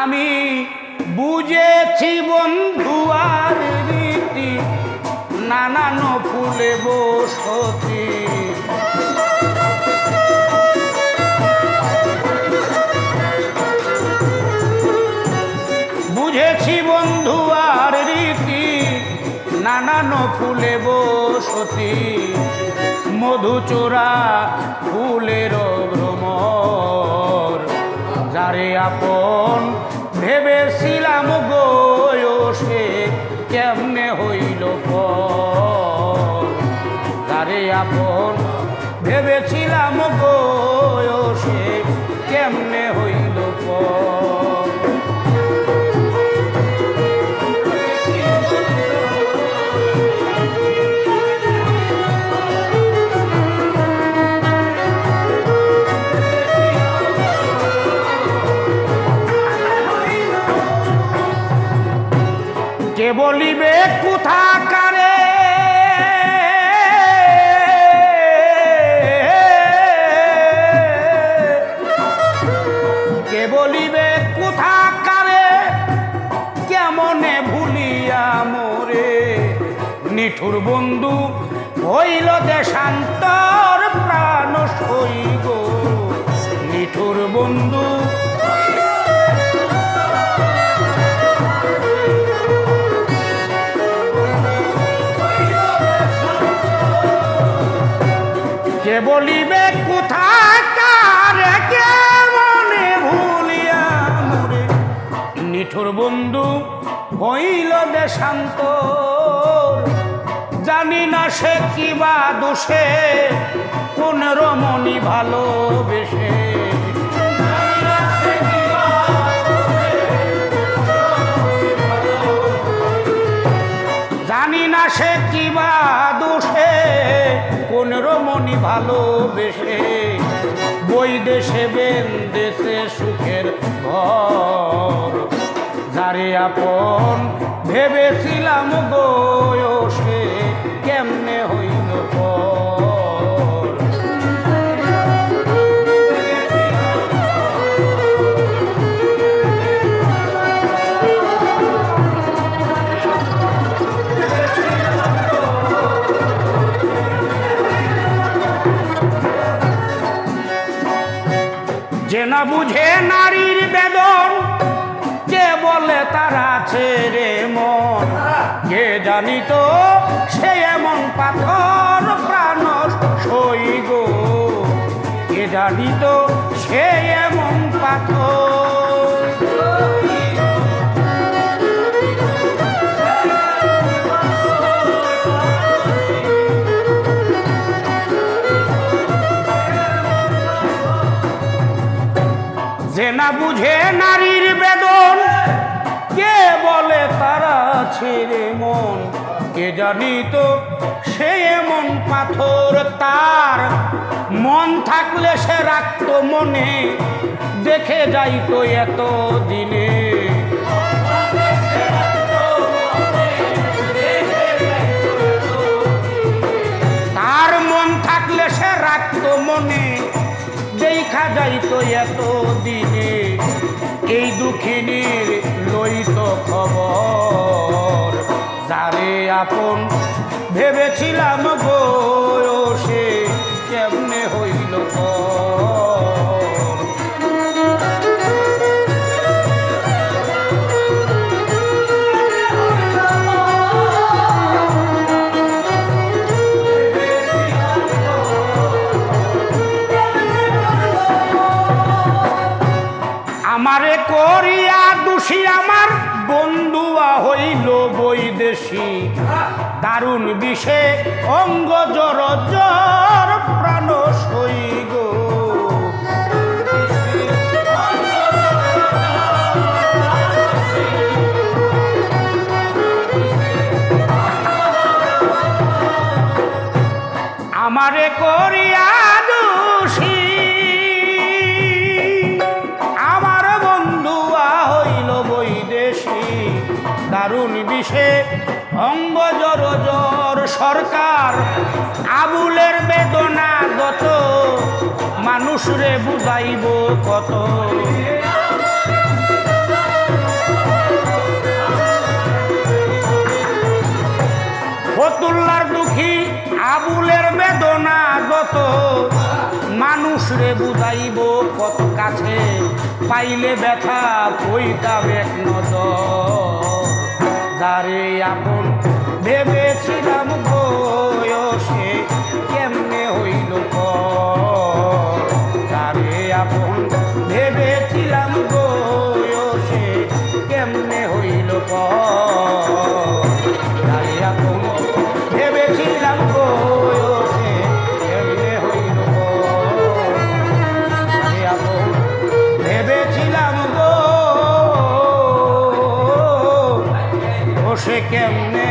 আমি বুঝেছি বন্ধু আর রীতি, নানান ফুলে বসতি। বুঝেছি বন্ধু আর রীতি, নানান ফুলে বসতি। মধুচোরা ফুলের ভ্রমর যারে আপন ভেবেছিলাম গো সে কেমনে হইল যারে আপন ভেবেছিলাম গো নিঠুর বন্ধু, হইল দেশান্তর প্রাণ সইগ নিঠুর বন্ধু, কে বলিবে কোথাকার কেমনে ভুলিয়া মোরে। নিঠুর বন্ধু, হইল দেশান্ত জানি না সে কি বা দোষে? কোন রমণী ভালোবেসে? জানি না সে কি বা দোষে, কোন রমণী ভালোবেসে? বই দেশে বেন দেশে সুখের ঘর। যারে আপন ভেবেছিলাম গো সে কেমনে হইল যে না বুঝে নারীর বেদন কে জানি তো সে এমন পাথর প্রাণ সই গো। কে জানি তো সে এমন পাথর। যে না বুঝে নারীর বেদন, কে বলে তারা ছেড়ে মন? কে জানি তো, সে এমন পাথর তার। মন থাকলে সে রাখত মনে, দেখে যাইতো এত দিনে তার মন থাকলে সে রাখত মনে, দেখা যাইতো এত দিনে এই দুঃখিনীর লইত খবর। যারে আপন ভেবেছিলাম গো সে কেমনে হইল আমারে করিয়া দোষী আমার বন্ধুয়া হইল বৈদেশী। দারুণ বিষে অঙ্গ জর জর প্রাণ সই গো আমারে করিয়া বিষে অঙ্গ জর সরকার, আবুলের বেদনা গত মানুষরে বুঝাইব কত। ফতুল্লার দুঃখী, আবুলের বেদনা গত মানুষ রে বুঝাইব কত কাছে, পাইলে ব্যথা কইতা বেক নজর। যারে আপন ভেবেছিলাম বয়সে কেমনে হইল পর Yeah.